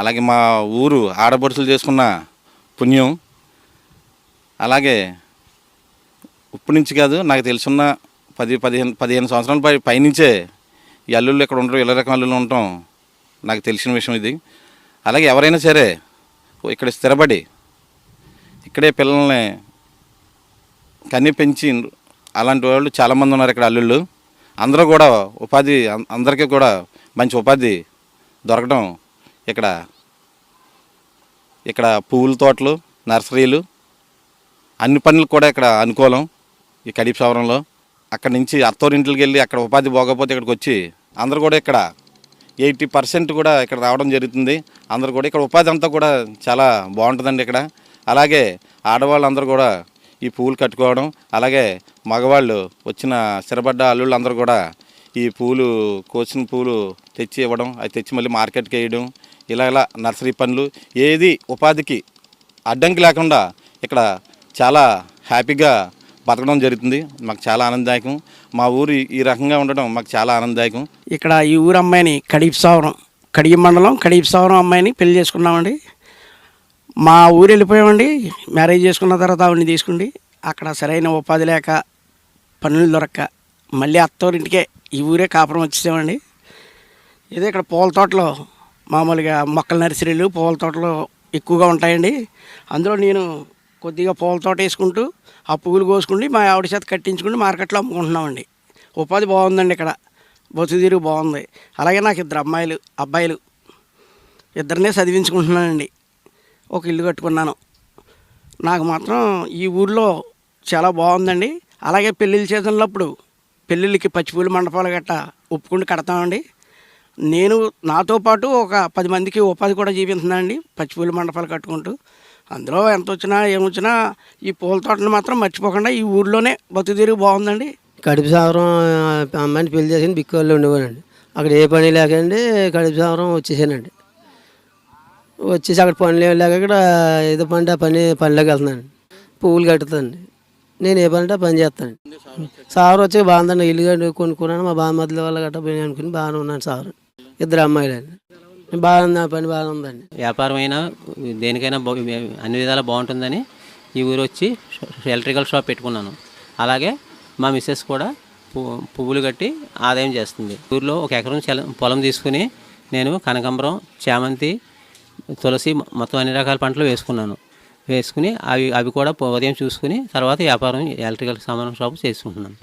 అలాగే మా ఊరు ఆడపడుచులు చేసుకున్న పుణ్యం. అలాగే ఇప్పటి నుంచి కాదు నాకు తెలుసున్న పది పదిహేను పదిహేను సంవత్సరాల పై పైనుంచే ఈ అల్లుళ్ళు ఇక్కడ ఉండరు ఇళ్ళ రకం అల్లుళ్ళు ఉండటం నాకు తెలిసిన విషయం ఇది. అలాగే ఎవరైనా సరే ఇక్కడ స్థిరపడి ఇక్కడే పిల్లల్ని కన్ని పెంచి అలాంటి వాళ్ళు చాలామంది ఉన్నారు ఇక్కడ అల్లుళ్ళు. అందరూ కూడా ఉపాధి అందరికీ కూడా మంచి ఉపాధి దొరకడం ఇక్కడ ఇక్కడ పువ్వుల తోటలు నర్సరీలు అన్ని పనులు కూడా ఇక్కడ అనుకూలం ఈ కడీప్ సవరంలో అక్కడ నుంచి అత్తోరింటికి వెళ్ళి అక్కడ ఉపాధి పోకపోతే ఇక్కడికి వచ్చి అందరూ కూడా ఇక్కడ ఎయిటీ పర్సెంట్ కూడా ఇక్కడ రావడం జరుగుతుంది. అందరూ కూడా ఇక్కడ ఉపాధి అంతా కూడా చాలా బాగుంటుందండి ఇక్కడ. అలాగే ఆడవాళ్ళందరూ కూడా ఈ పువ్వులు కట్టుకోవడం అలాగే మగవాళ్ళు వచ్చిన స్థిరపడ్డ అల్లుళ్ళు అందరూ కూడా ఈ పూలు కోసిన పూలు తెచ్చి ఇవ్వడం అవి తెచ్చి మళ్ళీ మార్కెట్కి వేయడం ఇలా ఇలా నర్సరీ పనులు ఏది ఉపాధికి అడ్డంకి లేకుండా ఇక్కడ చాలా హ్యాపీగా బతకడం జరుగుతుంది. మాకు చాలా ఆనందదాయకం. మా ఊరు ఈ- రకంగా ఉండడం మాకు చాలా ఆనందదాయకం. ఇక్కడ ఈ ఊరు అమ్మాయిని కడిపిసావరం కడిగి మండలం కడిపిసావరం అమ్మాయిని పెళ్ళి చేసుకున్నామండి. మా ఊరు వెళ్ళిపోయామండి. మ్యారేజ్ చేసుకున్న తర్వాత ఆవిడని తీసుకుండి అక్కడ సరైన ఉపాధి లేక పనులు దొరక్క మళ్ళీ అత్తవారింటికే ఈ ఊరే కాపురం వచ్చేసామండి. ఇదే ఇక్కడ పూల తోటలో మామూలుగా మొక్కల నర్సరీలు పూల తోటలు ఎక్కువగా ఉంటాయండి. అందులో నేను కొద్దిగా పూల తోట వేసుకుంటూ ఆ పువ్వులు కోసుకుండి మా ఆవిడ చేత కట్టించుకుంటూ మార్కెట్లో అమ్ముకుంటున్నామండి. ఉపాధి బాగుందండి ఇక్కడ. బతుకుదీరు బాగుంది. అలాగే నాకు ఇద్దరు అమ్మాయిలు అబ్బాయిలు. ఇద్దరినే చదివించుకుంటున్నానండి. ఒక ఇల్లు కట్టుకున్నాను. నాకు మాత్రం ఈ ఊర్లో చాలా బాగుందండి. అలాగే పెళ్ళిళ్ళు చేసినప్పుడు పెళ్ళిళ్ళకి పచ్చిపూల మండపాలు గట్ట ఒప్పుకుంటూ కడతామండి. నేను నాతో పాటు ఒక పది మందికి ఉపాధి కూడా చూపిస్తున్నానండి. పచ్చిపూల మండపాలు కట్టుకుంటూ. అందులో ఎంత వచ్చినా ఏమొచ్చినా ఈ పూల తోటను మాత్రం మర్చిపోకుండా ఈ ఊర్లోనే బతుకుదిరిగి బాగుందండి. కడుపు సావరం అమ్మాయిని పెళ్ళి చేసి బిక్కోళ్ళు ఉండేవాళ్ళండి. అక్కడ ఏ పని లేకండి కడుపు సావరం వచ్చేసానండి. వచ్చేసి అక్కడ పనులు ఏమి లేక ఇక్కడ ఏదో పని ఆ పని పనిలోకి వెళ్తున్నాను పువ్వులు కట్టుతానండి. నేను ఏ పని అంటే పని చేస్తాను సార్ వచ్చి బాగుందండి. ఇల్లు కొనుక్కున్నాను. మా బామ్మద్దుల వల్ల గట్ట పోయి అనుకుని బాగానే ఉన్నాను సారు ఇద్దరు అమ్మాయిలు బాగుంది ఆ పని బాగుందండి వ్యాపారం అయినా దేనికైనా అన్ని విధాలా బాగుంటుందని ఈ ఊరు వచ్చి ఎలక్ట్రికల్ షాప్ పెట్టుకున్నాను. అలాగే మా మిస్సెస్ కూడా పువ్వులు కట్టి ఆదాయం చేస్తుంది. ఊర్లో ఒక ఎకరం పొలం తీసుకుని నేను కనకాంబరం చామంతి తులసి మొత్తం అన్ని రకాల పంటలు వేసుకున్నాను. వేసుకుని అవి అవి కూడా ఉదయం చూసుకుని తర్వాత వ్యాపారం ఎలక్ట్రికల్ సామాన్ షాప్ చేసుకుంటున్నాను.